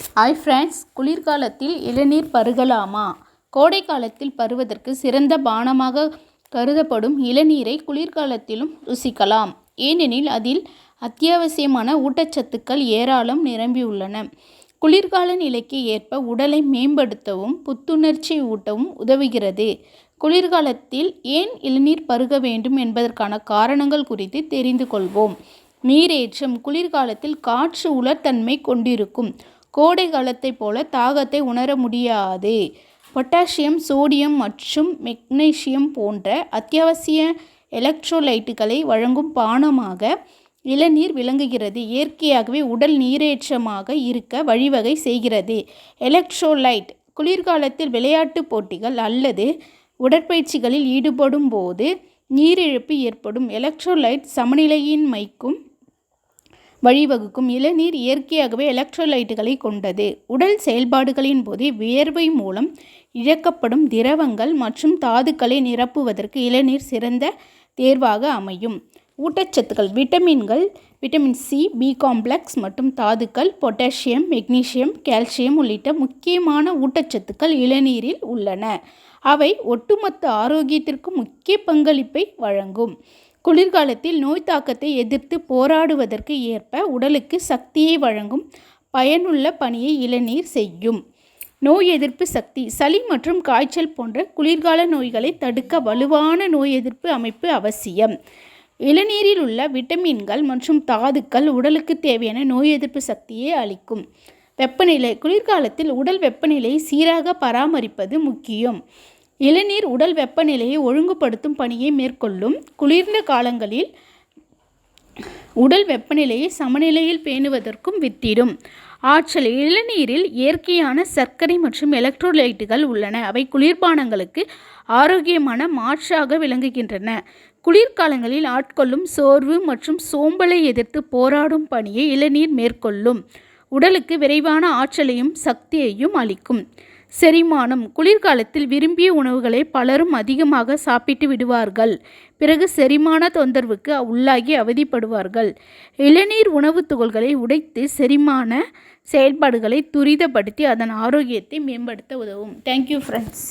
Hi friends குளிர்காலத்தில் இளநீர் பருகலாமா? கோடை காலத்தில் பருவதற்கு சிறந்த பானமாக கருதப்படும் இளநீரை குளிர்காலத்திலும் ருசிக்கலாம். ஏனெனில் அதில் அத்தியாவசியமான ஊட்டச்சத்துக்கள் ஏராளம் நிரம்பியுள்ளன. குளிர்கால நிலைக்கு ஏற்ப உடலை மேம்படுத்தவும் புத்துணர்ச்சி ஊட்டவும் உதவுகிறது. குளிர்காலத்தில் ஏன் இளநீர் பருக வேண்டும் என்பதற்கான காரணங்கள் குறித்து தெரிந்து கொள்வோம். நீரேற்றம் குளிர்காலத்தில் காற்று உலர்தன்மை கொண்டிருக்கும். கோடை காலத்தைப் போல தாகத்தை உணர முடியாது. பொட்டாசியம் சோடியம் மற்றும் மெக்னீசியம் போன்ற அத்தியாவசிய எலக்ட்ரோலைட்டுகளை வழங்கும் பானமாக இளநீர் விளங்குகிறது. இயற்கையாகவே உடல் நீரேற்றமாக இருக்க வழிவகை செய்கிறது. எலக்ட்ரோலைட் குளிர்காலத்தில் விளையாட்டுப் போட்டிகள் அல்லது உடற்பயிற்சிகளில் ஈடுபடும் போது நீரிழப்பு ஏற்படும். எலக்ட்ரோலைட் சமநிலையின்மைக்கும் வழிவகுக்கும் இளநீர் இயற்கையாகவே எலக்ட்ரோலைட்டுகளை கொண்டது. உடல் செயல்பாடுகளின் போது வியர்வை மூலம் இழக்கப்படும் திரவங்கள் மற்றும் தாதுக்களை நிரப்புவதற்கு இளநீர் சிறந்த தேர்வாக அமையும். ஊட்டச்சத்துக்கள் விட்டமின்கள் விட்டமின் சி பி காம்ப்ளெக்ஸ் மற்றும் தாதுக்கள் பொட்டாசியம் மெக்னீசியம் கால்சியம் உள்ளிட்ட முக்கியமான ஊட்டச்சத்துக்கள் இளநீரில் உள்ளன. அவை ஒட்டுமொத்த ஆரோக்கியத்திற்கு முக்கிய பங்களிப்பை வழங்கும். குளிர்காலத்தில் நோய் தாக்கத்தை எதிர்த்து போராடுவதற்கு ஏற்ப உடலுக்கு சக்தியை வழங்கும் பயனுள்ள பணியை இளநீர் செய்யும். நோய் எதிர்ப்பு சக்தி சளி மற்றும் காய்ச்சல் போன்ற குளிர்கால நோய்களை தடுக்க வலுவான நோய் எதிர்ப்பு அமைப்பு அவசியம். இளநீரில் உள்ள விட்டமின்கள் மற்றும் தாதுக்கள் உடலுக்கு தேவையான நோய் எதிர்ப்பு சக்தியை அளிக்கும். வெப்பநிலை குளிர்காலத்தில் உடல் வெப்பநிலையை சீராக பராமரிப்பது முக்கியம். இளநீர் உடல் வெப்பநிலையை ஒழுங்குபடுத்தும் பணியை மேற்கொள்ளும் குளிர்ந்த காலங்களில் உடல் வெப்பநிலையை சமநிலையில் பேணுவதற்கும் வித்திடும். ஆற்றல் இளநீரில் இயற்கையான சர்க்கரை மற்றும் எலக்ட்ரோலைட்டுகள் உள்ளன. அவை குளிர்பானங்களுக்கு ஆரோக்கியமான மாற்றாக விளங்குகின்றன. குளிர்காலங்களில் ஆட்கொள்ளும் சோர்வு மற்றும் சோம்பலை எதிர்த்து போராடும் பணியை இளநீர் மேற்கொள்ளும். உடலுக்கு விரைவான ஆற்றலையும் சக்தியையும் அளிக்கும். செரிமானம் குளிர்காலத்தில் விரும்பிய உணவுகளை பலரும் அதிகமாக சாப்பிட்டு விடுவார்கள். பிறகு செரிமான தொந்தரவுக்கு உள்ளாகி அவதிப்படுவார்கள். இளநீர் உணவுத் துகள்களை உடைத்து செரிமான செயல்பாடுகளை துரிதப்படுத்தி அதன் ஆரோக்கியத்தை மேம்படுத்த உதவும். Thank you friends